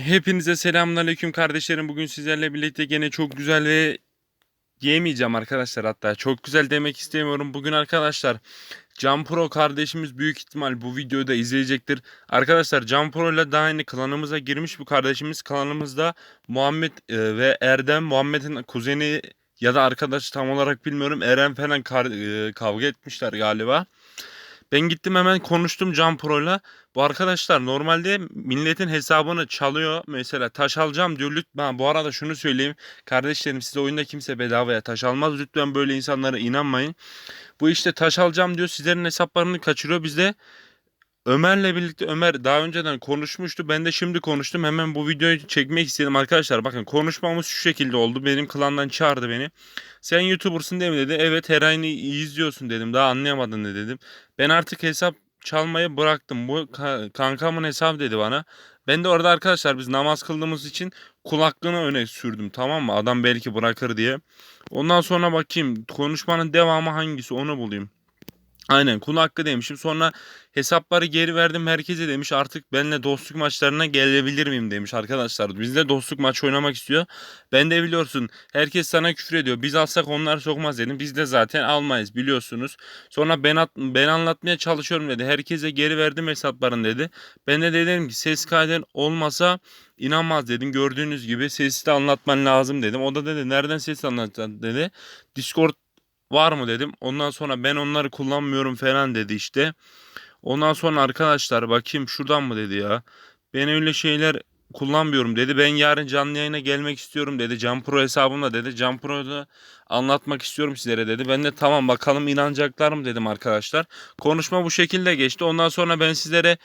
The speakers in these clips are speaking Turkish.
Hepinize selamünaleyküm kardeşlerim. Bugün sizlerle birlikte gene çok güzel ve diyemeyeceğim arkadaşlar hatta. Çok güzel demek istemiyorum. Bugün arkadaşlar Can Pro kardeşimiz büyük ihtimal bu videoyu da izleyecektir. Arkadaşlar Can Pro ile daha yeni klanımıza girmiş bu kardeşimiz. Klanımızda Muhammed e, ve Erdem Muhammed'in kuzeni ya da arkadaş tam olarak bilmiyorum. Eren falan e, kavga etmişler galiba. Ben gittim hemen konuştum Can Pro'yla. Bu arkadaşlar normalde milletin hesabını çalıyor. Mesela taş alacağım diyor. Lütfen bu arada şunu söyleyeyim. Kardeşlerim size oyunda kimse bedavaya taş almaz. Lütfen böyle insanlara inanmayın. Bu işte taş alacağım diyor. Sizlerin hesaplarını kaçırıyor. Biz de Ömer'le birlikte Ömer daha önceden konuşmuştu. Ben de şimdi konuştum. Hemen bu videoyu çekmek istedim arkadaşlar. Bakın konuşmamız şu şekilde oldu. Benim klandan çağırdı beni. Sen YouTuber'sın değil mi dedi. Evet her aynı izliyorsun dedim. Daha anlayamadın ne dedim. Ben artık hesap çalmayı bıraktım. Bu ka- kankamın hesabı dedi bana. Ben de orada arkadaşlar biz namaz kıldığımız için kulaklığını öne sürdüm tamam mı? Adam belki bırakır diye. Ondan sonra bakayım konuşmanın devamı hangisi onu bulayım. Aynen kul hakkı demişim. Sonra hesapları geri verdim herkese demiş. Artık benimle dostluk maçlarına gelebilir miyim demiş arkadaşlar. Bizde dostluk maç oynamak istiyor. Ben de biliyorsun herkes sana küfür ediyor. Biz alsak onlar sokmaz dedim. Biz de zaten almayız biliyorsunuz. Sonra ben at, ben anlatmaya çalışıyorum dedi. Herkese geri verdim hesaplarını dedi. Ben de dedim ki ses kayden olmasa inanmaz dedim. Gördüğünüz gibi sesi de anlatman lazım dedim. O da dedi nereden ses anlatacaksın dedi. Discord var mı dedim. Ondan sonra ben onları kullanmıyorum falan dedi işte. Ondan sonra arkadaşlar bakayım şuradan mı dedi ya. Ben öyle şeyler kullanmıyorum dedi. Ben yarın canlı yayına gelmek istiyorum dedi. Can Pro hesabımla dedi. Can Pro'da anlatmak istiyorum sizlere dedi. Ben de tamam bakalım inanacaklar mı dedim arkadaşlar. Konuşma bu şekilde geçti. Ondan sonra ben sizlere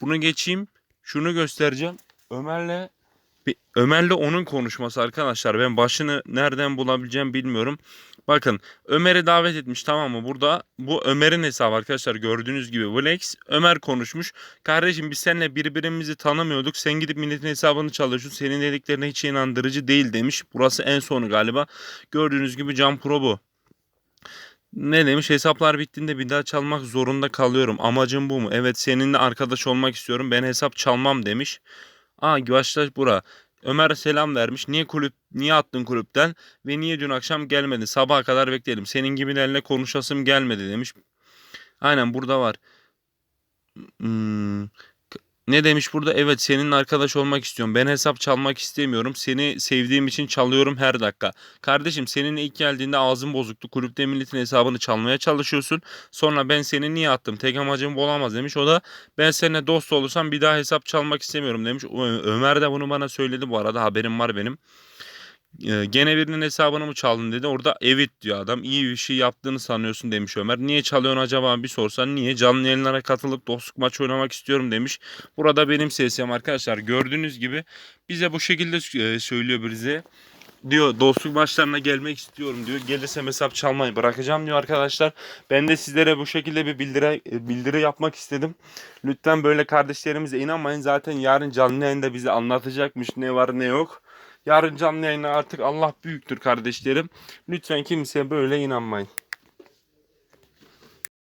bunu geçeyim. Şunu göstereceğim. Ömer'le Ömer'le onun konuşması arkadaşlar. Ben başını nereden bulabileceğim bilmiyorum. Bakın Ömer'i davet etmiş tamam mı? Burada bu Ömer'in hesabı arkadaşlar gördüğünüz gibi Vlex. Ömer konuşmuş. Kardeşim biz seninle birbirimizi tanımıyorduk. Sen gidip milletin hesabını çalıyorsun. Senin dediklerine hiç inandırıcı değil demiş. Burası en sonu galiba. Gördüğünüz gibi Can Pro bu. Ne demiş? Hesaplar bittiğinde bir daha çalmak zorunda kalıyorum. Amacım bu mu? Evet seninle arkadaş olmak istiyorum. Ben hesap çalmam demiş. Aa başta bura. Ömer selam vermiş. Niye kulüp niye attın kulüpten ve niye dün akşam gelmedin? Sabaha kadar bekledim. Senin gibilerle konuşasım gelmedi demiş. Aynen burada var. Hmm, Ne demiş burada? Evet seninle arkadaş olmak istiyorum. Ben hesap çalmak istemiyorum. Seni sevdiğim için çalıyorum her dakika. Kardeşim seninle ilk geldiğinde ağzın bozuktu. Kulüpte milletin hesabını çalmaya çalışıyorsun. Sonra ben seni niye attım? Tek amacım bu olamaz demiş. O da ben seninle dost olursam bir daha hesap çalmak istemiyorum demiş. Ömer de bunu bana söyledi bu arada. Haberim var benim. Gene birinin hesabını mı çaldın dedi. Orada evet diyor adam. İyi bir şey yaptığını sanıyorsun demiş Ömer. Niye çalıyorsun acaba bir sorsan. Niye? Canlı yayınlara katılıp dostluk maçı oynamak istiyorum demiş. Burada benim sesim arkadaşlar. Gördüğünüz gibi bize bu şekilde söylüyor bize. Diyor dostluk maçlarına gelmek istiyorum diyor. Gelirsem hesap çalmayı bırakacağım diyor arkadaşlar. Ben de sizlere bu şekilde bir bildiri, bildiri yapmak istedim. Lütfen böyle kardeşlerimize inanmayın. Zaten yarın canlı yayında bize anlatacakmış ne var ne yok. Yarın canlı yayına artık Allah büyüktür kardeşlerim. Lütfen kimseye böyle inanmayın.